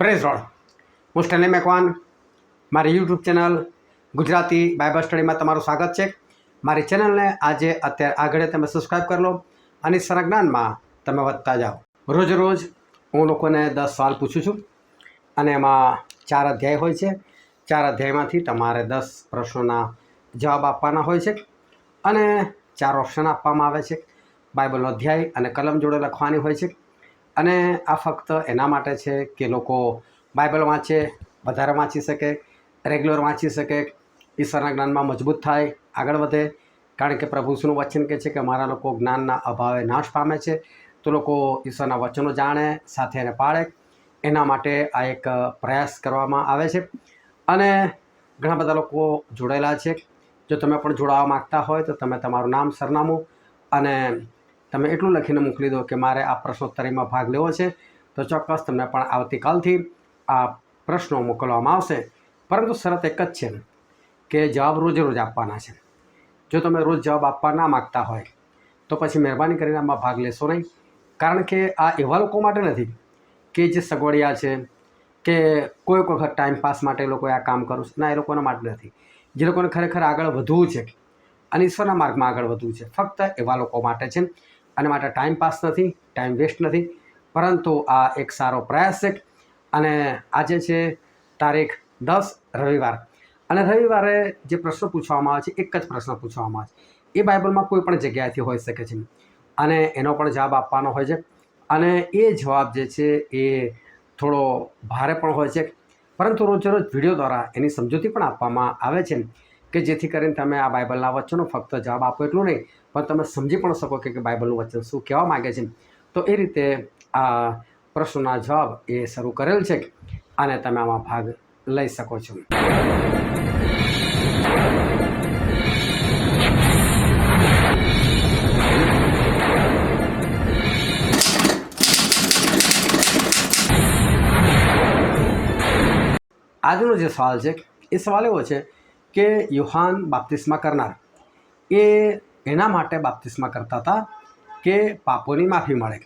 Praise lord. હું Stanley Makwan મારી YouTube channel Gujarati Bible સ્ટડીમાં તમારું સ્વાગત છે. મારી ચેનલને આજે અત્યારે આગળ તમે સબસ્ક્રાઈબ કરી લો અને સંજ્ઞાનમાં તમે વધતા જાઓ. રોજ રોજ હું લોકોને દસ સવાલ પૂછું છું અને એમાં ચાર અધ્યાય હોય છે. ચાર અધ્યાયમાંથી તમારે દસ પ્રશ્નોના જવાબ આપવાના હોય છે અને ચાર ઓપ્શન આપવામાં આવે છે. બાઇબલનો અધ્યાય અને કલમ જોડે લખવાની હોય છે. અને આ ફક્ત એના માટે છે કે લોકો બાઇબલ વાંચે, વધારે વાંચી શકે રેગ્યુલર વાંચી શકે, ઈશ્વરના જ્ઞાનમાં મજબૂત થાય, આગળ વધે. કારણ કે પ્રભુનું વચન કહે છે કે મારા લોકો જ્ઞાનના અભાવે નાશ પામે છે, તો લોકો ઈશ્વરના વચનો જાણે, સાથે એને પાળે. એના માટે આ એક પ્રયાસ કરવામાં આવે છે. અને ઘણા બધા લોકો જોડાયેલા છે. જો તમે પણ જોડાવા માગતા હોય તો તમે તમારું નામ સરનામું અને તમે એટલું લખીને મોકલી દો કે મારે આ પ્રશ્નોત્તરીમાં ભાગ લેવો છે. તો ચોક્કસ તમને પણ આવતીકાલથી આ પ્રશ્નો મોકલવામાં આવશે. પરંતુ શરત એક જ છે કે જવાબ રોજે રોજ આપવાના છે. જો તમે રોજ જવાબ આપવા ના માગતા હોય, તો પછી મહેરબાની કરીને આમાં ભાગ લેશો નહીં. કારણ કે આ એવા લોકો માટે નથી કે જે સગવડિયા છે, કે કોઈ વખત ટાઈમ પાસ માટે લોકોએ આ કામ કરવું છે. ના, એ લોકોના માટે નથી. જે લોકોને ખરેખર આગળ વધવું છે અને ઈશ્વરના માર્ગમાં આગળ વધવું છે. ફક્ત એવા લોકો માટે છે. અને માટે ટાઈમ પાસ નથી ટાઈમ વેસ્ટ નથી. પરંતુ આ એક સારો પ્રયાસ છે અને આજે છે તારીખ દસ રવિવાર. અને રવિવારે જે પ્રશ્ન પૂછવામાં આવે છે, એક જ પ્રશ્ન પૂછવામાં આવે છે. એ બાઇબલમાં કોઈ પણ જગ્યાએથી હોઈ શકે છે અને એનો પણ જવાબ આપવાનો હોય છે. અને એ જવાબ જે છે એ થોડો ભારે પણ હોય છે. પરંતુ રોજેરોજ વીડિયો દ્વારા એની સમજૂતી પણ આપવામાં આવે છે કે જેથી કરીને તમે આ બાઇબલના વચનો ફક્ત જવાબ આપો એટલું નહીં પણ તમે સમજી પણ શકો કે બાઇબલનું વચન શું કહેવા માગે છે. તો એ રીતે આ પ્રશ્નોના જવાબ એ શરૂ કરેલ છે અને તમે આમાં ભાગ લઈ શકો છો. આજનો જે સવાલ છે, એ સવાલ એવો છે કે યુહાન બાપ્તિસ્મા કરનાર એ એના માટે બાપ્તિસ્મા કરતા હતા કે પાપોની માફી મળે.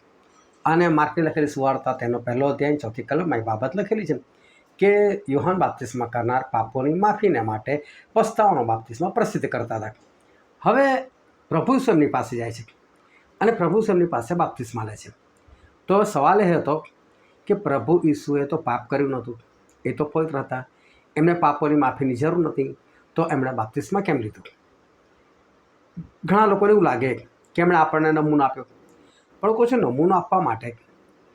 અને માર્કની લખેલી સુવાર્તા તેનો પહેલો અધ્યાય, ચોથી કલમમાં એ બાબત લખેલી છે કે યુહાન બાપ્તિસ્મા કરનાર પાપોની માફીને માટે પસ્તાવાનો બાપ્તિસ્મા પ્રસિદ્ધ કરતા હતા. હવે પ્રભુ ઈસુ પાસે જાય છે અને પ્રભુ ઈસુ પાસે બાપ્તિસ્મા લે છે. તો સવાલ એ હતો કે પ્રભુ ઈસુએ તો પાપ કર્યું નહોતું, એ તો પવિત્ર હતા, એમને પાપોની માફીની જરૂર નથી તો એમણે બાપ્તિસ્મા કેમ લીધું? ઘણા લોકોને એવું લાગે કે એમણે આપણને નમૂનો આપ્યો. પણ કહું છું નમૂનો આપવા માટે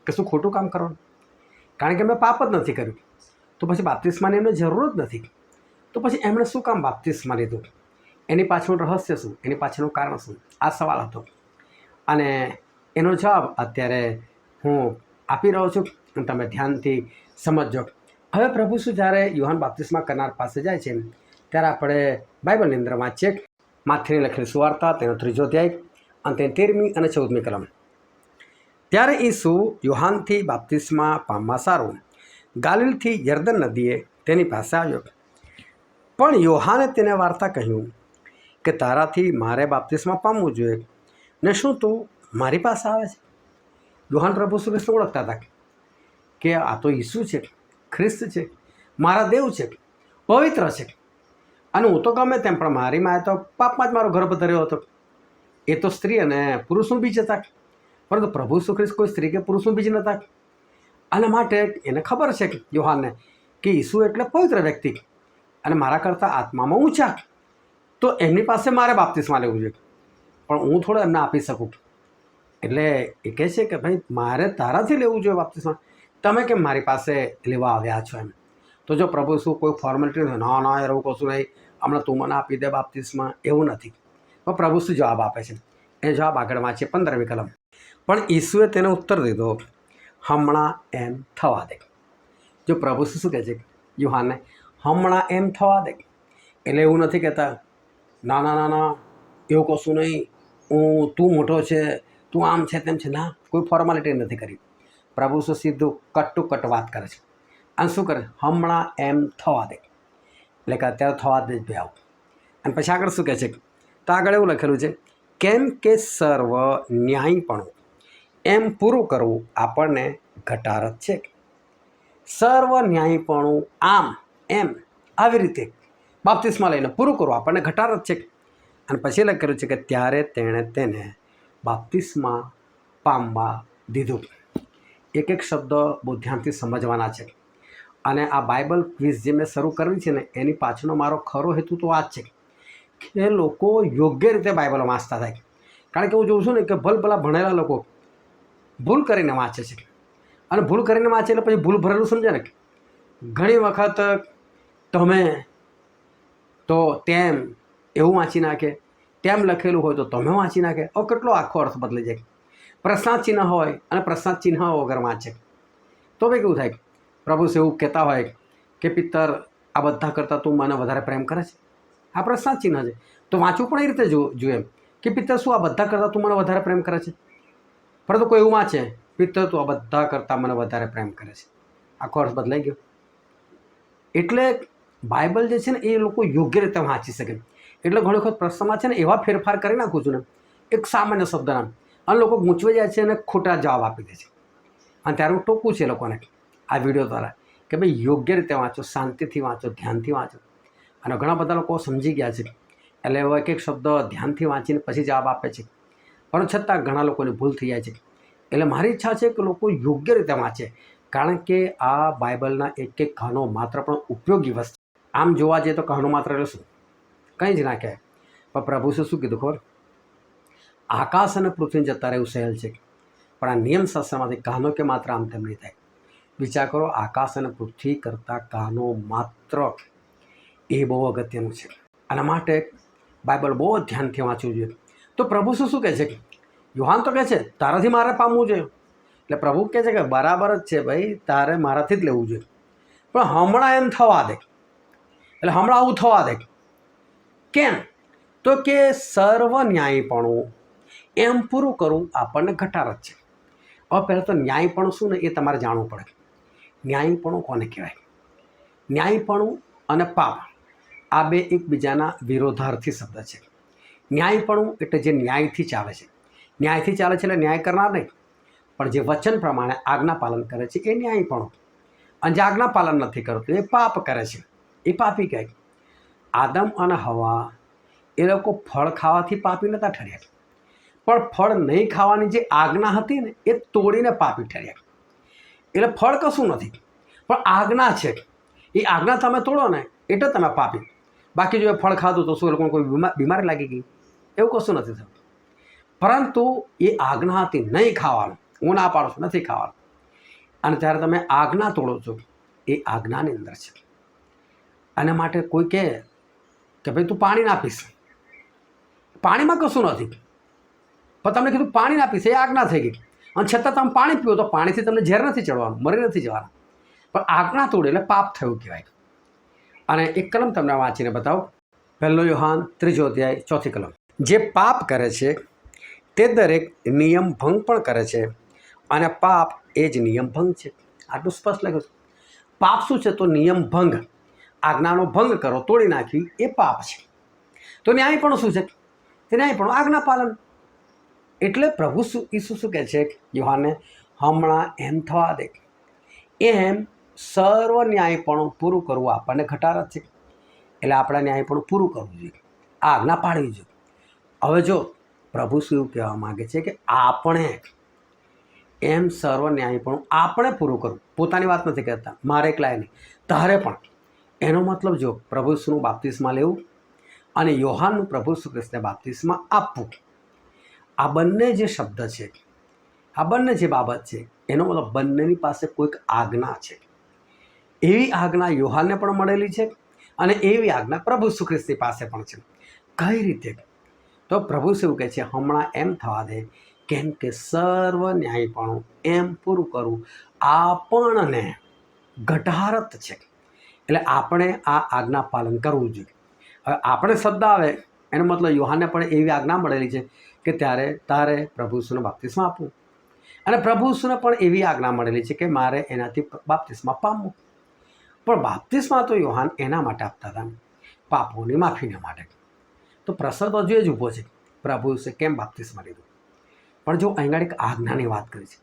કે શું ખોટું કામ કરવાનું? કારણ કે એમણે પાપ જ નથી કર્યું. તો પછી બાપ્તિસ્માની એમને જરૂર જ નથી. તો પછી એમણે શું કામ બાપ્તિસ્મા લીધું? એની પાછળનું રહસ્ય શું? એની પાછળનું કારણ શું? આ સવાલ હતો. અને એનો જવાબ અત્યારે હું આપી રહ્યો છું. અને તમે ધ્યાનથી સમજજો. હવે પ્રભુ શું જ્યારે યુહાન બાપ્તિસ્મા કરનાર પાસે જાય છે, ત્યારે આપણે બાઇબલની અંદર વાંચીએ. માથેની લખેલી સુવાર્તા, તેનો ત્રીજો અધ્યાય અને તેની તેરમી અને ચૌદમી કલમ. ત્યારે ઈસુ યુહાનથી બાપ્તિસ્મા પામવા સારું. ગાલિલથી યર્દન નદીએ તેની પાસે આવ્યો. પણ યોહાને તેને વાર્તા કહ્યું કે, તારાથી મારે બાપ્તિસ્મા પામવું જોઈએ. ને શું તું મારી પાસે આવે છે? યોહાન પ્રભુ સુરેશને ઓળખતા હતા કે, આ તો ઈસુ છે, ખ્રિસ્ત છે, મારા દેવ છે, પવિત્ર છે. અને હું તો ગમે તેમ, પણ મારી માએ તો પાપમાં જ મારો ગર્ભ ધર્યો હતો. એ તો સ્ત્રી અને પુરુષનું બીજ હતા. પરંતુ પ્રભુ ઈસુ કોઈ સ્ત્રી કે પુરુષનું બીજ નહોતા. અને માટે એને ખબર છે કે યોહાનને કે ઈસુ એટલે પવિત્ર વ્યક્તિ અને મારા કરતાં આત્મામાં ઊંચા. તો એમની પાસે મારે બાપ્તિસ્મા લેવું જોઈએ. પણ હું થોડો એમને આપી શકું. એટલે એ કહે છે કે ભાઈ, મારે તારાથી લેવું જોઈએ બાપ્તિસ્મા. તમે કેમ મારી પાસે લેવા આવ્યા છો એમ? તો જો પ્રભુ શું કોઈ ફોર્મેલિટી ના ના એવું કશું નહીં. હમણાં તું મને આપી દે બાપ્તિસમાં એવું નથી. પણ પ્રભુ શું જવાબ આપે છે? એ જવાબ આગળ વાંચે, પંદરમી કલમ. પણ ઈસુએ તેને ઉત્તર દીધો, હમણાં એમ થવા દે. જો પ્રભુ શું શું કહે છે? યુહાનને, હમણાં એમ થવા દે. એટલે એવું નથી કહેતા, ના ના ના ના, એવું કશું નહીં. હું, તું મોટો છે, તું આમ છે તેમ છે. ના, કોઈ ફોર્માલિટી નથી કરી. પ્રભુ શું સીધું કટ ટુ કટ વાત કરે છે. અને શું કરે? હમણાં એમ થવા દે. એટલે કે અત્યારે થવા દે જ ભાઈ અને પછી આગળ શું કહે છે? તો આગળ એવું લખેલું છે, કેમ કે સર્વ ન્યાયપણું, એમ પૂરું કરવું આપણને ઘટાર જ છે. સર્વ ન્યાયપણું આમ, એમ, આવી રીતે બાપ્તિસ્મા લઈને પૂરું કરવું આપણને ઘટાર જ છે. અને પછી લખેલું છે કે, ત્યારે તેણે તેને બાપ્તિસ્મા પામવા દીધું. એક એક શબ્દ બહુ ધ્યાનથી સમજવાના છે. અને આ બાઇબલ ક્વિઝ જે મેં શરૂ કરવી છે ને, એની પાછળનો મારો ખરો હેતુ તો આ જ છે કે લોકો યોગ્ય રીતે બાઇબલ વાંચતા થાય. કારણ કે હું જોઉં છું ને કે ભલભલા ભણેલા લોકો ભૂલ કરીને વાંચે છે. અને ભૂલ કરીને વાંચે એટલે પછી ભૂલ ભરેલું સમજે ને? ઘણી વખત તમે તો તેમ એવું વાંચી નાખે, તેમ લખેલું હોય તો તમે વાંચી નાખે. ઓ કેટલો આખો અર્થ બદલી જાય. પ્રશ્નાર્થ ચિહ્ન હોય અને પ્રશ્નાર્થ ચિહ્ન વગર વાંચે. તો ભાઈ કેવું થાય? પ્રભુ એવું કહેતા હોય કે પિત્તર, આ બધા કરતાં તું મને વધારે પ્રેમ કરે છે? આ પ્રશ્નાર્થ ચિહ્ન છે. તો વાંચવું પણ એ રીતે જો જોઈએ કે પિત્તર શું આ બધા કરતાં તું મને વધારે પ્રેમ કરે છે? પરંતુ કોઈ એવું વાંચે, પિત્તર, તું આ બધા કરતાં મને વધારે પ્રેમ કરે છે. આખો અર્થ બદલાઈ ગયો. એટલે બાઇબલ જે છે ને, એ લોકો યોગ્ય રીતે વાંચી શકે. એટલે ઘણી વખત પ્રશ્નમાં છે ને, એવા ફેરફાર કરી નાખું છું ને, એક સામાન્ય શબ્દના. અને લોકો ગૂંચવાઈ જાય છે અને ખોટા જવાબ આપી દે છે. અને ત્યારે હું ટોકું છે લોકોને. આ વીડિયો દ્વારા કે ભાઈ યોગ્ય રીતે વાંચો, શાંતિથી વાંચો, ધ્યાનથી વાંચો. અને ઘણા બધા લોકો સમજી ગયા છે. એટલે એવો એક એક શબ્દ ધ્યાનથી વાંચીને પછી જવાબ આપે છે. પણ છતાં ઘણા લોકોની ભૂલ થઈ જાય છે. એટલે મારી ઈચ્છા છે કે લોકો યોગ્ય રીતે વાંચે. કારણ કે આ બાઇબલના એક એક કહનો માત્ર પણ ઉપયોગી વસ્તુ. આમ જોવા જઈએ તો કહાનો માત્ર એટલે શું? કંઈ જ ના કહેવાય. પણ પ્રભુ શું શું કીધું ખબર? આકાશ અને પૃથ્વી જતા રહેવું સહેલ છે. પણ આ નિયમ શાસ્ત્રમાંથી કહાનો કે માત્ર આમ તેમ નહીં થાય. વિચાર કરો, આકાશ અને પૃથ્વી કરતાં કાનો માત્ર એ બહુ અગત્યનું છે. આના માટે બાઇબલ બહુ જ ધ્યાનથી વાંચવું જોઈએ. તો પ્રભુ શું શું કહે છે? યુહાન તો કહે છે, તારાથી મારે પામવું જોઈએ. એટલે પ્રભુ કહે છે કે બરાબર જ છે ભાઈ, તારે મારાથી જ લેવું જોઈએ. પણ હમણાં એમ થવા દે. એટલે હમણાં આવું થવા દે. કેમ? તો કે સર્વ ન્યાયપણું એમ પૂરું કરવું આપણને ઘટાડ જ છે. હવે પહેલાં તો ન્યાયપણું શું ને એ તમારે જાણવું પડે. ન્યાયપણું કોને કહેવાય? ન્યાયપણું અને પાપ, આ બે એકબીજાના વિરોધાર્થી શબ્દ છે. ન્યાયપણું એટલે જે ન્યાયથી ચાલે છે. ન્યાયથી ચાલે છે એટલે ન્યાય કરનાર નહીં, પણ જે વચન પ્રમાણે આજ્ઞા પાલન કરે છે એ ન્યાયપણું. અને જે આજ્ઞા પાલન નથી કરતું એ પાપ કરે છે. એ પાપી કહે આદમ અને હવા એ લોકો ફળ ખાવાથી પાપી નહોતા ઠર્યા. પણ ફળ નહીં ખાવાની જે આજ્ઞા હતી ને, એ તોડીને પાપી ઠર્યા. એટલે ફળ કશું નથી. પણ આજ્ઞા છે એ આજ્ઞા તમે તોડો ને, એટલે તમે પાપી. બાકી જો એ ફળ ખાધું તો શું એ લોકોને કોઈ બીમાર લાગી ગઈ? એવું કશું નથી થયું પરંતુ એ આજ્ઞા હતી નહીં ખાવાનું. હું ના પાડું છું, નથી ખાવાનું. અને ત્યારે તમે આજ્ઞા તોડો છો, એ આજ્ઞાની અંદર છે. અને માટે કોઈ કહે કે ભાઈ તું પાણી ના પીશ. પાણીમાં કશું નથી. પણ તમને કીધું પાણી ના પીશ, એ આજ્ઞા થઈ ગઈ. અને છતાં તમે પાણી પીવો તો પાણીથી તમને ઝેર નથી ચડવાનું, મરી નથી જવાના. પણ આજ્ઞા તોડે એટલે પાપ થયું કહેવાય. અને એક કલમ તમને વાંચીને બતાવો. પહેલો યુહાન, ત્રીજો અધ્યાય, ચોથી કલમ. જે પાપ કરે છે, તે દરેક નિયમ ભંગ પણ કરે છે, અને પાપ એ જ નિયમ ભંગ છે. આટલું સ્પષ્ટ લખ્યું છે. પાપ શું છે? તો નિયમ ભંગ. આજ્ઞાનો ભંગ કરો, તોડી નાખી, એ પાપ છે. તો ન્યાયપણું શું છે? તે ન્યાયપણું આજ્ઞા પાલન. એટલે પ્રભુ ઈસુ શું કહે છે યુહાને? હમણાં એમ થવા દે. એમ સર્વ ન્યાયપણું પૂરું કરવું આપણને ઘટાડ જ છે. એટલે આપણા ન્યાયપણું પૂરું કરવું જોઈએ. આજ્ઞા પાડવી જોઈએ. હવે જો પ્રભુ શું કહેવા માગે છે કે આપણે એમ સર્વ ન્યાયપણું આપણે પૂરું કરવું. પોતાની વાત નથી કહેતા મારે એકલાય નહીં તારે પણ. એનો મતલબ જો પ્રભુ શુંનું બાપ્તિસ્મા લેવું અને યોહાનનું પ્રભુ શ્રી કૃષ્ણને બાપ્તિસ્મા આપવું. આ બંને જે શબ્દ છે, આ બંને જે બાબત છે, એનો મતલબ બંનેની પાસે કોઈક આજ્ઞા છે. એવી આજ્ઞા યોહાનને પણ મળેલી છે અને એવી આજ્ઞા પ્રભુ સુખ્રિસ્તી પાસે પણ છે. કઈ રીતે? તો પ્રભુ શું કહે છે? હમણાં એમ થવા દે, કેમ કે સર્વ ન્યાયપણું એમ પૂરું કરવું આપણને ઘટારત છે. એટલે આપણે આ આજ્ઞા પાલન કરવું જોઈએ. હવે આપણે શબ્દ આવે, એનો મતલબ યુહાને પણ એવી આજ્ઞા મળેલી છે કે ત્યારે તારે પ્રભુ ઈસુને બાપ્તિસ્મા આપવું. અને પ્રભુ ઈસુને પણ એવી આજ્ઞા મળેલી છે કે મારે એનાથી બાપ્તિસ્મા પામવું પણ બાપ્તિસ્મા તો યોહાન એના માટે આપતા હતા. પાપોની માફીને માટે. તો તો હજુ જ ઊભો છે. પ્રભુ ઈસુએ કેમ બાપ્તિસ્મા લીધું? પણ જો અહીં એક આજ્ઞાની વાત કરી છે.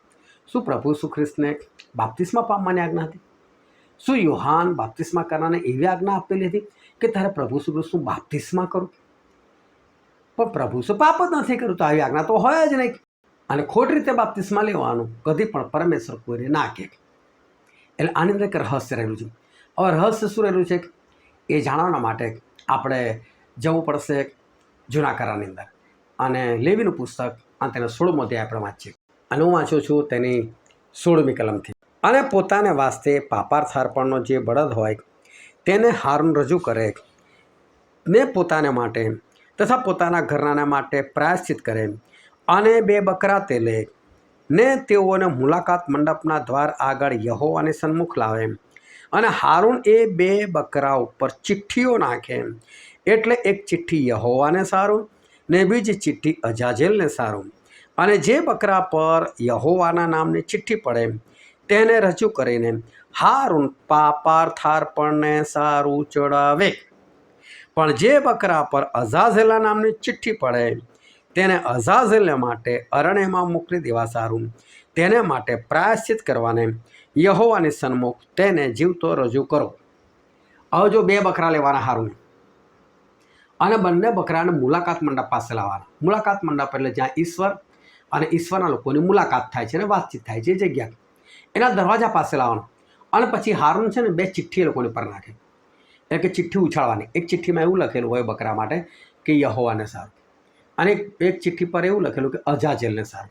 શું પ્રભુ સુખ્રિસ્તને બાપ્તિસ્મા પામવાની આજ્ઞા હતી? શું યુહાન બાપ્તિસ્મા કરનારને એવી આજ્ઞા આપેલી હતી કે તારે પ્રભુ શું બાપ્તિસ્મા કરું? પણ પ્રભુ શું પાપ જ નથી કર્યું? તો આવી આજ્ઞા તો હોય જ નહીં. અને ખોટ રીતે બાપ્તિસ્મા લેવાનું કદી પણ પરમેશ્વર કોઈને ના કહે. એટલે આની અંદર એક રહસ્ય રહેલું છે. હવે રહસ્ય શું રહેલું છે? એ જાણવાના માટે આપણે જવું પડશે જૂના કરારની અંદર. અને લેવીનું પુસ્તક અને તેનો સોળમો અધ્યાય આપણે વાંચીએ. અને હું વાંચું છું તેની સોળમી કલમથી. અને પોતાને વાસ્તે પાપાર્થ અર્પણનો જે બળદ હોય, તેને હારું રજૂ કરે ને પોતાને માટે તથા પોતાના ઘરનાના માટે પ્રાયશ્ચિત કરે. અને બે બકરા તે લે ને તેઓને મુલાકાત મંડપના દ્વાર આગળ યહોવાને સન્મુખ લાવે. અને હારૂન એ બે બકરા ઉપર ચિઠ્ઠીઓ નાખે. એટલે એક ચિઠ્ઠી યહોવાને સારું ને બીજી ચિઠ્ઠી અજાજેલને સારું. અને જે બકરા પર યહોવાના નામની ચિઠ્ઠી પડે, તેને રજૂ કરીને, હારૂન પાપાર્થાર્પણને સારું ચડાવે. પણ જે બકરા પર અઝાઝેલા નામની ચિઠ્ઠી પડે, તેને અઝાઝેલ માટે અરણ્યમાં મોકલી દેવા સારું. તેને માટે પ્રાયશ્ચિત કરવાને યહોવાની સન્મુખ તેને જીવતો રજૂ કરો. હવે જો બે બકરા લેવાના સારું અને બંને બકરાને મુલાકાત મંડપ પાસે લાવવાના. મુલાકાત મંડપ એટલે જ્યાં ઈશ્વર અને ઈશ્વરના લોકોની મુલાકાત થાય છે અને વાતચીત થાય છે જગ્યા એના દરવાજા પાસે લાવવાનો. અને પછી હારું છે ને બે ચિઠ્ઠી એ લોકોની પર નાખે. એટલે કે ચિઠ્ઠી ઉછાળવાની. એક ચિઠ્ઠીમાં એવું લખેલું હોય બકરા માટે કે યહોવાને સારું. અને એક ચિઠ્ઠી પર એવું લખેલું કે અજાજેલને સારું.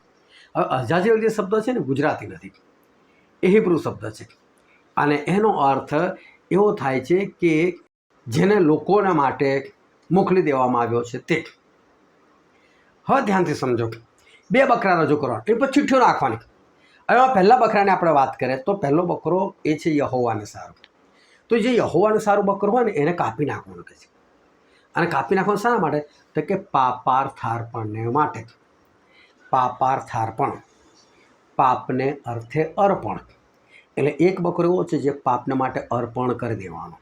હવે અજાજેલ જે શબ્દ છે ને, ગુજરાતી નથી. એ હિબ્રુ શબ્દ છે. અને એનો અર્થ એવો થાય છે કે જેને લોકોના માટે મોકલી દેવામાં આવ્યો છે તે. હવે ધ્યાનથી સમજો બે બકરા રજૂ કરવાના. એ પછી ચિઠ્ઠીઓ નાખવાની. હવે પહેલાં બકરાની આપણે વાત કરીએ તો પહેલો બકરો એ છે યહોવાને સારું. તો જે યહોવાને સારું બકરો હોય ને, એને કાપી નાખવાનું કહે છે. અને કાપી નાખવાનું શાના માટે? તો કે પાપાર્થાર્પણને માટે. પાપાર્થાર્પણ. પાપને અર્થે અર્પણ. એટલે એક બકરો એવો છે જે પાપને માટે અર્પણ કરી દેવાનો.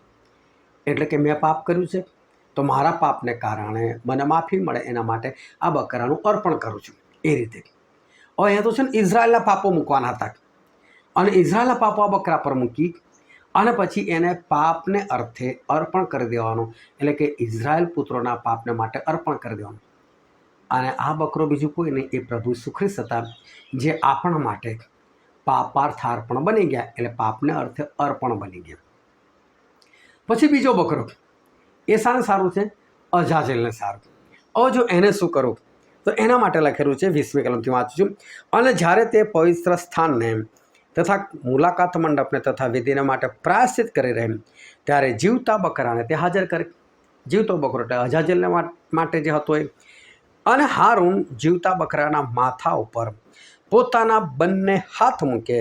એટલે કે મેં પાપ કર્યું છે, તો મારા પાપને કારણે મને માફી મળે, એના માટે આ બકરાનું અર્પણ કરું છું. એ રીતે. હવે અહીંયા તો છે ને, ઇઝરાયલના પાપો મૂકવાના હતા. અને ઇઝરાયલના પાપો આ બકરા પર મૂકી અને પછી એને પાપને અર્થે અર્પણ કરી દેવાનો. એટલે કે ઇઝરાયલ પુત્રોના પાપને માટે અર્પણ કરી દેવાનું. અને આ બકરો બીજું કોઈ નહીં, એ પ્રભુ સુખ્રિસ્ત હતા, જે આપણા માટે પાપાર્થાર્પણ બની ગયા, એટલે પાપને અર્થે અર્પણ બની ગયા. પછી બીજો બકરો, એ શાને સારું છે? અજાજેલને સારું. હવે જો એને શું કરું તો એના માટે લખેલું છે, વીસમી કલમથી વાંચું છું. અને જ્યારે તે પવિત્ર સ્થાનને તથા મુલાકાત મંડપને તથા વિધિને માટે પ્રાયશ્ચિત કરી રહે ત્યારે જીવતા બકરાને તે હાજર કરી. જીવતો બકરો એટલે અજાજલને માટે જે હતો એ. અને હારૂન જીવતા બકરાના માથા ઉપર પોતાના બંને હાથ મૂકે.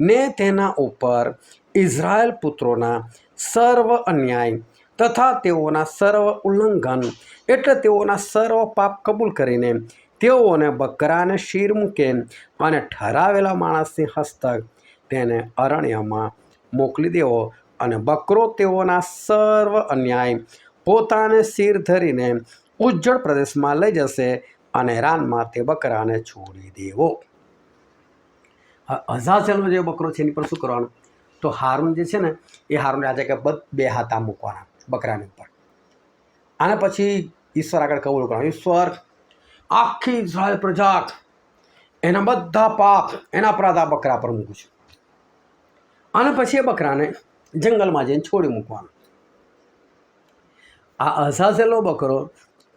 ને તેના ઉપર ઇઝરાયલ પુત્રોના સર્વ અન્યાય તથા તેઓના સર્વ ઉલ્લંઘન એટલે તેઓના સર્વ પાપ કબૂલ કરીને તેઓને બકરાને શીર મૂકે અને ઠરાવેલા માણસની હસ્તક તેને અરણ્યમાં મોકલી દેવો અને બકરો તેઓના સર્વ અન્યાય પોતાને શીર ધરીને ઉજ્જળ પ્રદેશમાં લઈ જશે અને રાનમાં તે બકરાને છોડી દેવો. અઝાઝલનો જે બકરો છે એની પર શું કરવાનું? તો હારૂન જે છે ને, એ હારૂન રાજા કે બધ બે હાથ મૂકવાના બકરાની ઉપર. આના પછી ઈશ્વર આગળ કબૂલ કરવાનું. ઈશ્વર આખી ઇઝરાયલ પ્રજા એના બધા પાપ એના આ બકરા પર મૂકું છું. અને પછી એ બકરાને જંગલમાં જઈને છોડી મૂકવાનો. આ અઝાઝેલો બકરો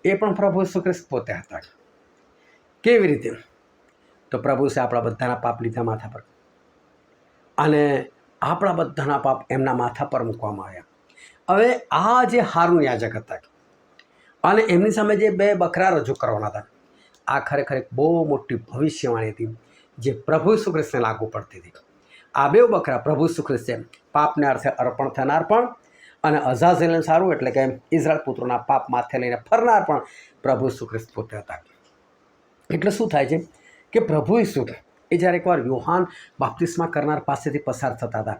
એ પણ પ્રભુ ખ્રિસ્ત પોતે હતા. કેવી રીતે? તો પ્રભુ છે આપણા બધાના પાપ લીધા માથા પર. અને આપણા બધાના પાપ એમના માથા પર મૂકવામાં આવ્યા. હવે આ જે હારું યાજક હતા. અને એમની સામે જે બે બકરા રજૂ કરવાના હતા. આ ખરેખર એક બહુ મોટી ભવિષ્યવાણી હતી, જે પ્રભુ ઈસુ લાગુ પડતી હતી. આ બે બકરા પ્રભુ ઈસુ પાપને અર્થે અર્પણ થનાર પણ અને અઝાઝેલને સારું એટલે કે ઇઝરાયલ પુત્રોના પાપ માથે લઈને ફરનાર પણ પ્રભુ ઈસુ પોતે હતા. એટલે શું થાય છે કે પ્રભુ ઈસુ એ જ્યારે એકવાર યુહાન બાપ્તિસ્મા કરનાર પાસેથી પસાર થતા હતા,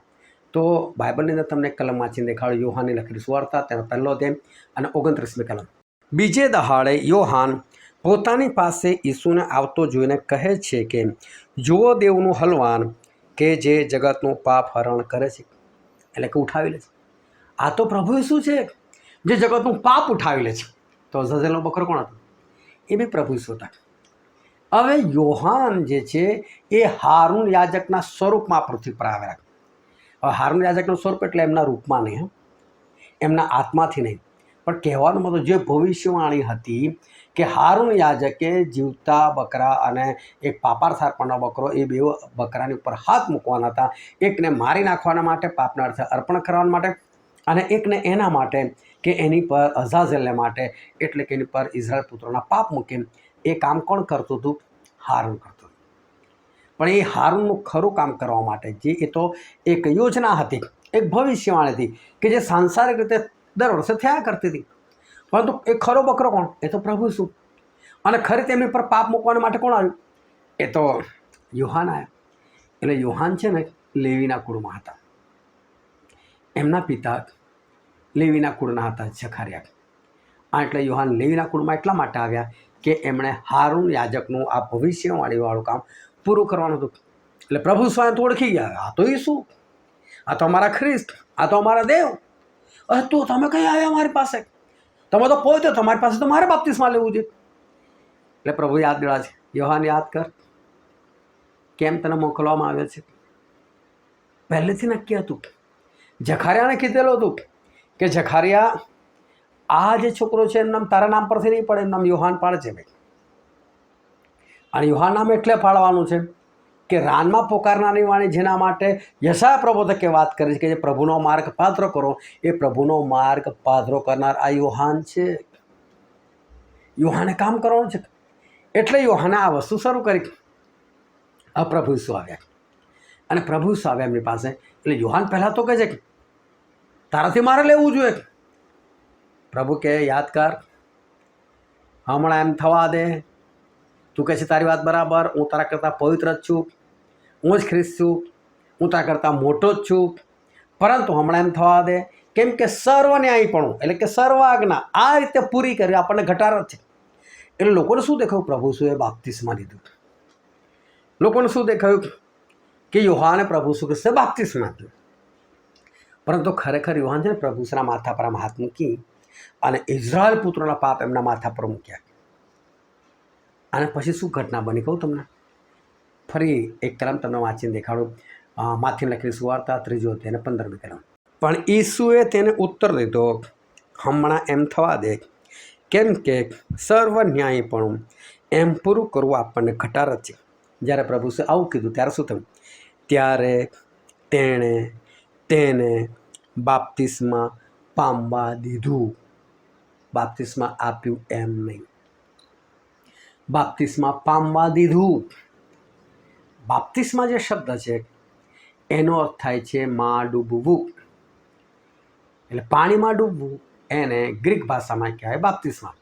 તો બાઇબલની અંદર તમને કલમ વાંચીને દેખાડ્યું યોહાનની લખેલી સુવાર્તા, તેનો પહેલો અધ્યાય અને ઓગણત્રીસમી કલમ. બીજે દહાડે યોહાન પોતાની પાસે ઈસુને આવતો જોઈને કહે છે કે, જુઓ દેવનું હલવાન કે જે જગતનું પાપ હરણ કરે છે. એટલે કે ઉઠાવી લે છે. આ તો પ્રભુ શું છે, જે જગતનું પાપ ઉઠાવી લે છે. તો ઝઝેલનો બકરો કોણ હતો? એ બી પ્રભુ ઈસુ હતા. હવે યોહાન જે છે, એ હારૂન યાજકના સ્વરૂપમાં પૃથ્વી પર આવ્યા. હવે હારૂન યાજકનું સ્વરૂપ એટલે એમના રૂપમાં નહીં એમના આત્માથી નહીં. પણ કહેવાનો મતલબ જે ભવિષ્યવાણી હતી કે હારૂન યાજકે જીવતા બકરા અને એક પાપાર સારપણનો બકરો એ બે બકરાની ઉપર હાથ મૂકવાના હતા. એકને મારી નાખવાના માટે, પાપના અર્થે અર્પણ કરવા માટે અને એકને એના માટે કે એની પર અઝાઝેલને માટે, એટલે કે એની પર ઇઝરાયલ પુત્રોના પાપ મૂકે એ કામ કોણ કરતું હતું? હારૂન કરતું હતું. પણ એ હારૂનનું ખરું કામ કરવા માટે જે એ તો એક યોજના હતી, એક ભવિષ્યવાણી હતી કે જે સાંસારિક રીતે દર વર્ષે થયા કરતી હતી. પરંતુ એ ખરો બકરો કોણ? એ તો પ્રભુ શું અને ખરી તેમની પર પાપ મૂકવાના માટે કોણ આવ્યું? એ તો યુહાન આવ્યા. એટલે યુહાન છે ને લેવીના કુળમાં હતા. એમના પિતા લેવીના કુળના હતા જખારિયા આ એટલે યુહાન લેવીના કુળમાં એટલા માટે આવ્યા કે એમણે હારૂન યાજકનું આ ભવિષ્યવાણીવાળું કામ પૂરું કરવાનું હતું. એટલે પ્રભુ સ્વાય તો ઓળખી ગયા. આ તો શું આ તો અમારા ખ્રિસ્ત. આ તો અમારા દેવ. તું તમે કઈ આવ્યા મારી પાસે? તમે તો પહોંચ્યો તમારી પાસે તો મારે બાપ્તિસમાં લેવું છે. એટલે પ્રભુ યાદ દેવા છે યોહાન યાદ કર, કેમ તને મોકલવામાં આવે છે? પહેલેથી નક્કી હતું. જખારિયાને કીધેલું હતું કે, જખારિયા, આ જે છોકરો છે એનું નામ તારા નામ પરથી નહીં પડે એનું નામ યુહાન પાડે છે ભાઈ. અને યુહાન નામ એટલે પાડવાનું છે. કે રાનમાં પોકારનારની વાણી જેના માટે યશા પ્રબોધકે વાત કરી છે કે જે પ્રભુનો માર્ગ પાત્રો કરો, એ પ્રભુનો માર્ગ પાદરો કરનાર આ યોહાન છે. યુહાને કામ કરવાનું છે. એટલે યોહાને આ વસ્તુ શરૂ કરી. આ પ્રભુ શું આવ્યા. અને પ્રભુ શું આવ્યા એમની પાસે. એટલે યુહાન પહેલાં તો કહે છે કે, તારાથી મારે લેવું જોઈએ પ્રભુ કે યાદ કર, હમણાં એમ થવા દે. તું કહે છે તારી વાત બરાબર. હું તારા કરતાં પવિત્ર જ છું. હું જ ખ્રિસ્ત છું, હું તા કરતાં મોટો જ છું. પરંતુ હમણાં એમ થવા દે, કેમ કે સર્વન્યાયીપણું એટલે કે સર્વ આજ્ઞા આ રીતે પૂરી કરી આપણને ઘટાડો છે. એટલે લોકોને શું દેખાયું? પ્રભુ શું એ બાપ્તિસ્મા લીધું. લોકોને શું દેખાયું? કે યુહાને પ્રભુ શું કૃષ્ણ બાપ્તિસમાં લીધું પરંતુ ખરેખર યુહાન છે ને પ્રભુના માથા પર આમ હાથ મૂકી અને ઇઝરાયલ પુત્રોના પાપ એમના માથા પર મૂક્યા. અને પછી શું ઘટના બની કહું તમને? ફરી એક કલમ તમને વાંચીને દેખાડું. માથી લખેલી સુવાર્તા ત્રીજો અધ્યાય પંદરમી કલમ. પણ ઈસુએ તેને ઉત્તર દીધો, હમણાં એમ થવા દે, કેમ કે સર્વ ન્યાયીપણું એમ પૂરું કરવું આપણને જ છે. જ્યારે પ્રભુ આવું કીધું, ત્યારે શું થયું? ત્યારે તેણે તેને બાપ્તિસમાં પામવા દીધું. બાપ્તિસમાં આપ્યું એમ નહીં. બાપ્તિસમાં પામવા દીધું. બાપ્તિસ્મા જે શબ્દ છે, એનો અર્થ થાય છે માં ડૂબવું. એટલે પાણીમાં ડૂબવું એને ગ્રીક ભાષામાં કહેવાય બાપ્તિસ્મા.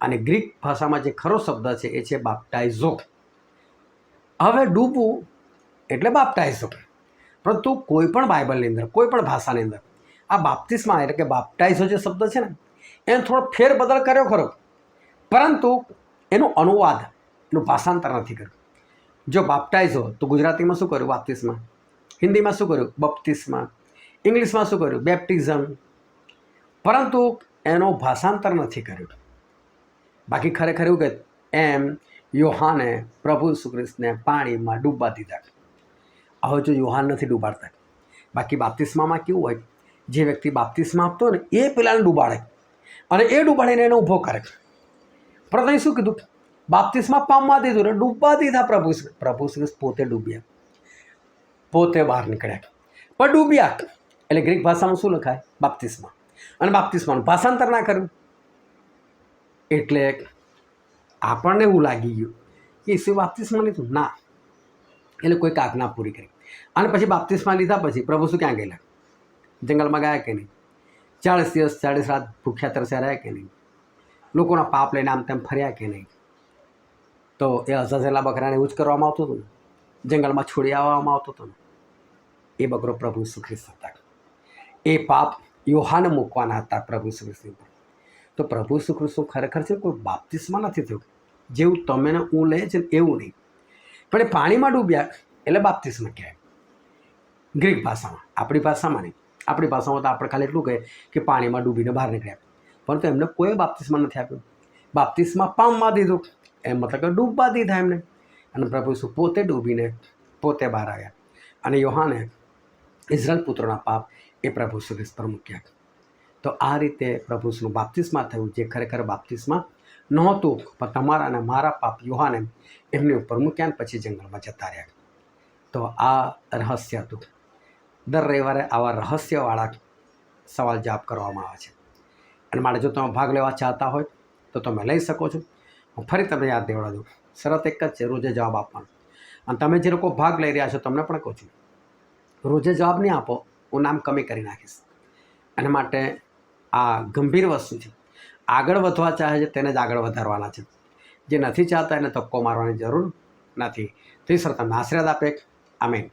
અને ગ્રીક ભાષામાં જે ખરો શબ્દ છે, એ છે બાપ્ટાઇઝો. હવે ડૂબવું એટલે બાપ્ટાઇઝો. પરંતુ કોઈ પણ બાઇબલની અંદર, કોઈ પણ ભાષાની અંદર, આ બાપ્તિસ્મા એટલે કે બાપ્ટાઇઝો જે શબ્દ છે ને, એને થોડો ફેરબદલ કર્યો ખરો. પરંતુ એનું અનુવાદ એનું ભાષાંતર નથી કર્યું. જો બાપ્ટાઇઝો તો ગુજરાતીમાં શું કર્યું? બાપ્તિસ્મા. હિન્દીમાં શું કર્યું? બપ્તિસ્મા. ઇંગ્લિશમાં શું કર્યું? બેપ્ટિઝમ. પરંતુ એનો ભાષાંતર નથી કર્યું. બાકી ખરેખર એવું કે એમ યોહાને પ્રભુ સુક્રિસ્તને પાણીમાં ડૂબવા દીધા. હવે જો યોહાન નથી ડૂબાડતા. બાકી બાપ્તિસ્મામાં કેવું હોય? જે વ્યક્તિ બાપ્તિસ્મા આપતો ને, એ પેલાને ડૂબાડે. અને એ ડૂબાડીને એને ઊભો કરે. પરંતુ શું કીધું? બાપ્તિસ્મા પામવા દીધું ને ડૂબવા દીધા પ્રભુ પ્રભુ શ્રી પોતે ડૂબ્યા. પોતે બહાર નીકળ્યા. પણ ડૂબ્યા એટલે ગ્રીક ભાષામાં શું લખાય? બાપ્તિસ્મા. અને બાપ્તિસ્માનું ભાષાંતર ના કર્યું. એટલે આપણને એવું લાગી ગયું કે ઈસુએ બાપ્તિસ્મા લીધું? ના. એટલે કોઈક આજ્ઞા પૂરી કરી. અને પછી બાપ્તિસ્મા લીધા પછી પ્રભુ શું ક્યાં ગયેલા? જંગલમાં ગયા કે નહીં? ચાળીસ દિવસ, ચાળીસ રાત ભૂખ્યા તરસ્યા રહ્યા કે નહીં? લોકોના પાપ લઈને આમ તેમ ફર્યા કે નહીં? તો એ અઝાઝેલા બકરાને એવું જ કરવામાં આવતું હતું ને? જંગલમાં છોડી આવવામાં આવતો હતો ને? એ બકરો પ્રભુ સુખ્રિસ્ત હતા. એ પાપ યોહાને મૂકવાના હતા પ્રભુ સુખ્રિસ્તની ઉપર. તો પ્રભુ સુખ્રિસ્ત ખરેખર છે? કોઈ બાપ્તિસમાં નથી થયું? જેવું તમે ને હું લે છે એવું નહીં. પણ એ પાણીમાં ડૂબ્યા એટલે બાપ્તિસમાં કહેવાય. ગ્રીક ભાષામાં, આપણી ભાષામાં નહીં. આપણી ભાષામાં તો આપણે ખાલી એટલું કહે કે પાણીમાં ડૂબીને બહાર નીકળ્યા. પરંતુ એમને કોઈ બાપ્તિસમાં નથી આપ્યો. બાપ્તિસ્મા પામવા દીધું. એમ મતલબ કે ડૂબવા દીધા એમને. અને પ્રભુ ઈસુ પોતે ડૂબીને પોતે બહાર આવ્યા. અને યોહાને ઇઝરાયલ પુત્રોના પાપ એ પ્રભુ ઈસુ પર મૂક્યા. તો આ રીતે પ્રભુ ઈસુનું બાપ્તિસ્મા થયું, જે ખરેખર બાપ્તિસ્મા નહોતું, પણ તમારા અને મારા પાપ યુહાને એમની ઉપર મૂક્યા પછી જંગલમાં જતા રહ્યા. તો આ રહસ્ય હતું. દર રવિવારે આવા રહસ્યવાળા સવાલ જવાબ કરવામાં આવે છે. અને માટે જો તમે ભાગ લેવા ચાહતા હોય તો તમે લઈ શકો છો. હું ફરી તમને યાદ દેવડા દઉં શરત એક જ છે, રોજે જવાબ આપવાનો. અને તમે જે લોકો ભાગ લઈ રહ્યા છો, તમને પણ કહું છું. રોજે જવાબ નહીં આપો, હું નામ કમી કરી નાખીશ. એના માટે આ ગંભીર વસ્તુ છે. આગળ વધવા ચાહે છે, તેને જ આગળ વધારવાના છે. જે નથી ચાહતા, એને ધક્કો મારવાની જરૂર નથી. તો સર તમને આશીર્વાદ આપે. આમેન.